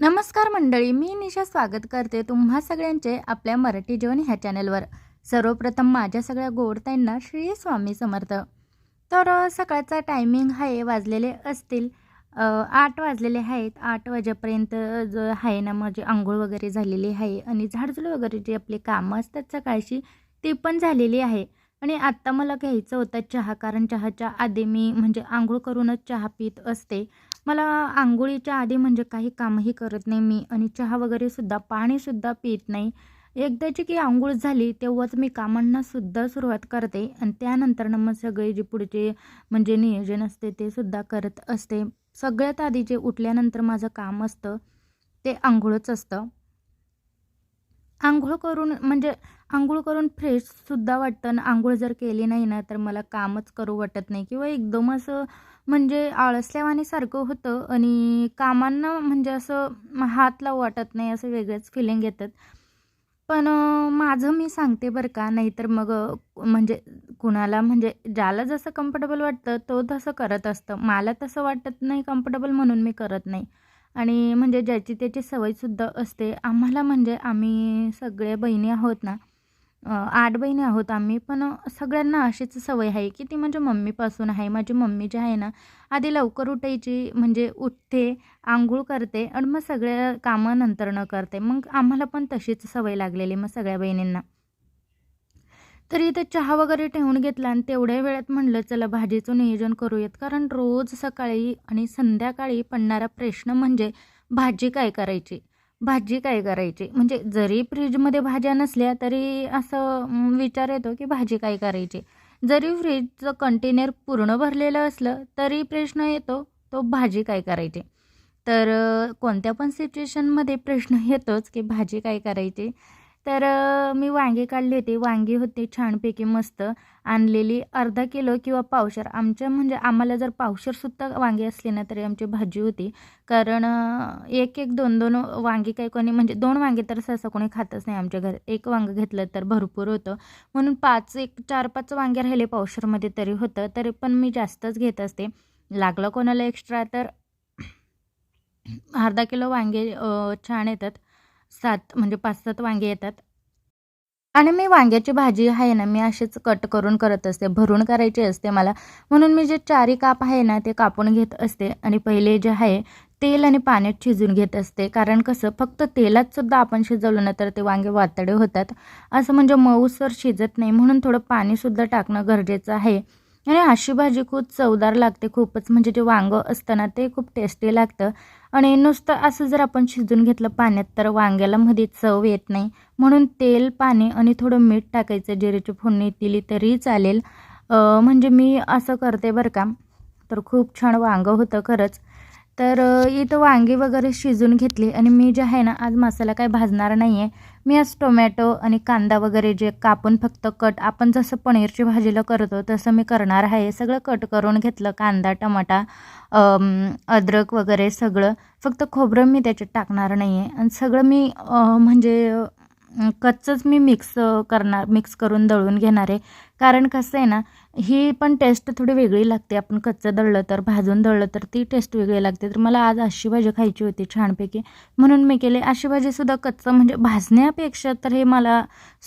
नमस्कार मंडळी मी निशा स्वागत करते तुम्हा सगळ्यांचे आपल्या मराठी जीवन ह्या चॅनलवर. सर्वप्रथम माझ्या सगळ्या गोडताईंना श्री स्वामी समर्थ. तर सकाळचा टायमिंग आहे वाजलेले असतील. आठ वाजलेले आहेत. आठ वाजेपर्यंत जो आहे ना माझी आंघोळ वगैरे झालेली आहे आणि झाडझुड वगैरे जे आपले कामं असतात सकाळची ती पण झालेली आहे. आणि आत्ता मला घ्यायचं होतं चहा कारण चहाच्या आधी मी म्हणजे आंघोळ करूनच चहा पित असते. मला आंघोळीच्या आधी म्हणजे काही कामही करत नाही मी आणि चहा वगैरेसुद्धा पाणीसुद्धा पित नाही. एकदाची की आंघोळ झाली तेव्हाच मी कामांनासुद्धा सुरुवात करते आणि त्यानंतरनं मग सगळे जे पुढचे म्हणजे नियोजन असते ते सुद्धा करत असते. सगळ्यात आधी जे उठल्यानंतर माझं काम असतं ते आंघोळच असतं. आंघोळ करून म्हणजे आंघोळ करून फ्रेशसुद्धा वाटतं आणि आंघोळ जर केली नाही ना तर मला कामच करू वाटत नाही. किंवा एकदम असं म्हणजे आळसल्यावाने सारखं होतं आणि कामांना म्हणजे असं हात लावू वाटत नाही असं वेगळंच फिलिंग येतात पण माझं मी सांगते बरं का नाहीतर मग म्हणजे कुणाला म्हणजे ज्याला जसं कम्फर्टेबल वाटतं तो तसं करत असतं. मला तसं वाटत नाही कम्फर्टेबल म्हणून मी करत नाही. आणि म्हणजे ज्याची त्याची सवयसुद्धा असते. आम्हाला म्हणजे आम्ही सगळे बहिणी आहोत ना आठ बहिणी आहोत आम्ही पण सगळ्यांना अशीच सवय आहे की ती म्हणजे मम्मीपासून आहे. माझी मम्मी जी आहे ना आधी लवकर उठायची म्हणजे उठते आंघोळ करते आणि मग सगळ्या कामं नंतर न करते. मग आम्हाला पण तशीच सवय लागलेली मग सगळ्या बहिणींना. तर चहा वगैरे ठेवून घेतला आणि तेवढ्या वेळात म्हणलं चला भाजीचं नियोजन करूयात. कारण रोज सकाळी आणि संध्याकाळी पडणारा प्रश्न म्हणजे भाजी काय करायची? भाजी काय करायची? म्हणजे जरी फ्रीजमध्ये भाज्या नसल्या तरी असं विचार येतो की भाजी काय करायची? जरी फ्रीजचं कंटेनर पूर्ण भरलेलं असलं तरी प्रश्न येतो तो भाजी काय करायची? तर कोणत्या पण सिच्युएशनमध्ये प्रश्न येतोच की भाजी काय करायची? तर मी वांगे काढली होती. वांगी होती छानपैकी मस्त. आणलेली अर्धा किलो किंवा पावशर. आमच्या म्हणजे आम्हाला जर पावशरसुद्धा वांगी असली ना तरी आमची भाजी होती. कारण एक एक दोन दोन वांगी काही कोणी म्हणजे दोन वांगे तर सहसा कोणी खातच नाही आमच्या घर. एक वांगं घेतलं तर भरपूर होतं. म्हणून पाच एक चार पाच वांगे राहिले पावशरमध्ये तरी होतं. तरी पण मी जास्तच घेत असते. लागलं कोणाला एक्स्ट्रा तर अर्धा किलो वांगे छान येतात. सात म्हणजे पाच सात वांगे येतात. आणि मी वांग्याची भाजी आहे ना मी अशीच कट करून करत असते भरून करायची असते मला. म्हणून मी जे चारी काप आहे ना ते कापून घेत असते. आणि पहिले जे आहे तेल आणि पाण्यात शिजून घेत असते. कारण कसं फक्त तेलात सुद्धा आपण शिजवलं ना तर ते वांगे वातडे होतात. असं म्हणजे मऊसर शिजत नाही. म्हणून थोडं पाणीसुद्धा टाकणं गरजेचं आहे. आणि अशी भाजी खूप चवदार लागते खूपच. म्हणजे जे वांगं असतं ना ते खूप टेस्टी लागतं. आणि नुसतं असं जर आपण शिजून घेतलं पाण्यात तर वांग्याला मध्ये चव येत नाही. म्हणून तेल पाणी आणि थोडं मीठ टाकायचं जिरेची फोडणी दिली तरी चालेल. म्हणजे मी असं करते बरं का. तर खूप छान वांगं होतं खरंच. तर इथं वांगी वगैरे शिजून घेतली आणि मी जे आहे ना आज मसाला काय भाजणार नाही आहे मी आज टोमॅटो आणि कांदा वगैरे जे कापून फक्त कट आपण जसं पनीरची भाजीला करतो तसं मी करणार आहे. सगळं कट करून घेतलं कांदा टमाटा अद्रक वगैरे सगळं. फक्त खोबरं मी त्याच्यात टाकणार नाही आहे आणि सगळं मी म्हणजे कच्चंच मी मिक्स करणार मिक्स करून दळून घेणार आहे. कारण कसं आहे ना ही पण टेस्ट थोडी वेगळी लागते. आपण कच्चं दळलं तर भाजून दळलं तर ती टेस्ट वेगळी लागते. तर मला आज अशी भाजी खायची होती छानपैकी. म्हणून मी केले. अशी भाजीसुद्धा कच्चं म्हणजे भाजण्यापेक्षा तर हे मला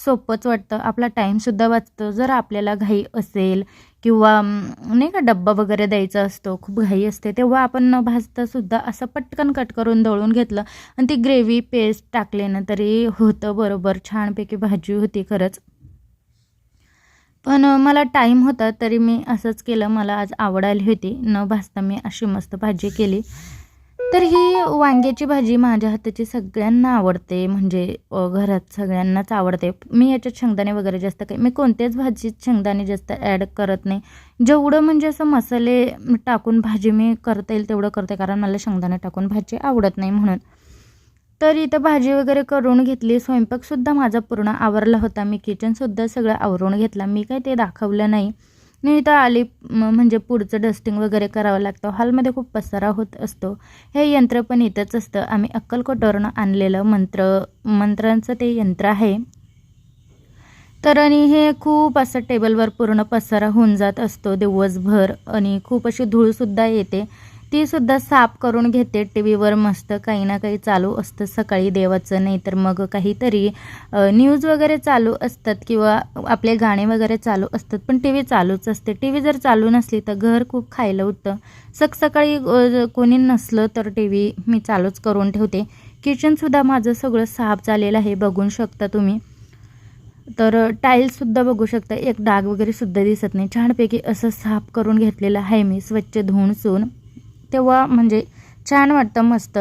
सोपंच वाटतं. आपला टाईमसुद्धा वाचतो. जर आपल्याला घाई असेल किंवा नाही का डब्बा वगैरे द्यायचा असतो खूप घाई असते तेव्हा आपण न भाजता सुद्धा असं पटकन कट करून दळून घेतलं आणि ती ग्रेव्ही पेस्ट टाकले ना तरी होतं बरोबर छानपैकी भाजी होती खरंच. पण मला टाईम होता तरी मी असंच केलं मला आज आवडायला होती न भाजता मी अशी मस्त भाजी केली. तर ही वांग्याची भाजी माझ्या हाताची सगळ्यांना आवडते म्हणजे घरात सगळ्यांनाच आवडते. मी याच्यात शेंगदाणे वगैरे जास्त काही मी कोणत्याच भाजीत शेंगदाणे जास्त ॲड करत नाही. जेवढं म्हणजे असं मसाले टाकून भाजी मी करता येईल तेवढं करते कारण मला शेंगदाणे टाकून भाजी आवडत नाही म्हणून. तर इथं भाजी वगैरे करून घेतली स्वयंपाकसुद्धा माझा पूर्ण आवरला होता. मी किचनसुद्धा सगळं आवरून घेतला. मी काय ते दाखवलं नाही. मी इथं आली म्हणजे पुढचं डस्टिंग वगैरे करावं लागतं. हॉलमध्ये खूप पसारा होत असतो. हे यंत्र पण इथंच असतं. आम्ही अक्कलकोटवरून आणलेलं मंत्र मंत्रांचं ते यंत्र आहे. तर आणि हे खूप असं टेबलवर पूर्ण पसारा होऊन जात असतो दिवसभर. आणि खूप अशी धूळसुद्धा येते. तीसुद्धा साफ करून घेते. टी व्हीवर मस्त काही ना काही चालू असतं सकाळी देवाचं नाही तर मग काहीतरी न्यूज वगैरे चालू असतात किंवा आपले गाणे वगैरे चालू असतात पण टी व्ही चालूच असते. टी व्ही जर चालू नसली तर घर खूप खायला होतं सकसकाळी कोणी नसलं तर टी व्ही मी चालूच करून ठेवते. किचनसुद्धा माझं सगळं साफ झालेलं आहे बघू शकता तुम्ही. तर टाईल्ससुद्धा बघू शकता. एक डाग वगैरे सुद्धा दिसत नाही. छानपैकी असं साफ करून घेतलेलं आहे मी. स्वच्छ धुवून सून. तेव्हा म्हणजे छान वाटतं मस्त.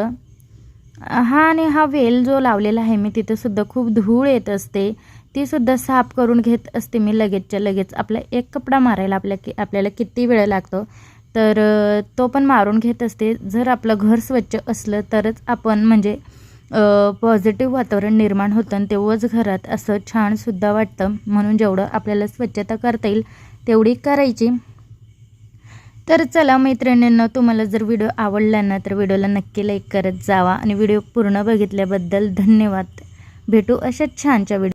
हा आणि हा वेल जो लावलेला आहे मी तिथंसुद्धा खूप धूळ येत असते. ती सुद्धा साफ करून घेत असते मी लगेचच्या लगेच. आपला एक कपडा मारायला आपल्या कि आपल्याला किती वेळ लागतो. तर तो पण मारून घेत असते. जर आपलं घर स्वच्छ असलं तरच आपण म्हणजे पॉझिटिव्ह वातावरण निर्माण होतं आणि तेव्हाच घरात असं छानसुद्धा वाटतं. म्हणून जेवढं आपल्याला स्वच्छता करता येईल तेवढी करायची. तर चला मैत्रिणींना तुम्हाला जर व्हिडिओ आवडला ना तर व्हिडिओला नक्की लाईक करत जावा. आणि व्हिडिओ पूर्ण बघितल्याबद्दल धन्यवाद. भेटू अशा छानच्या व्हिडिओ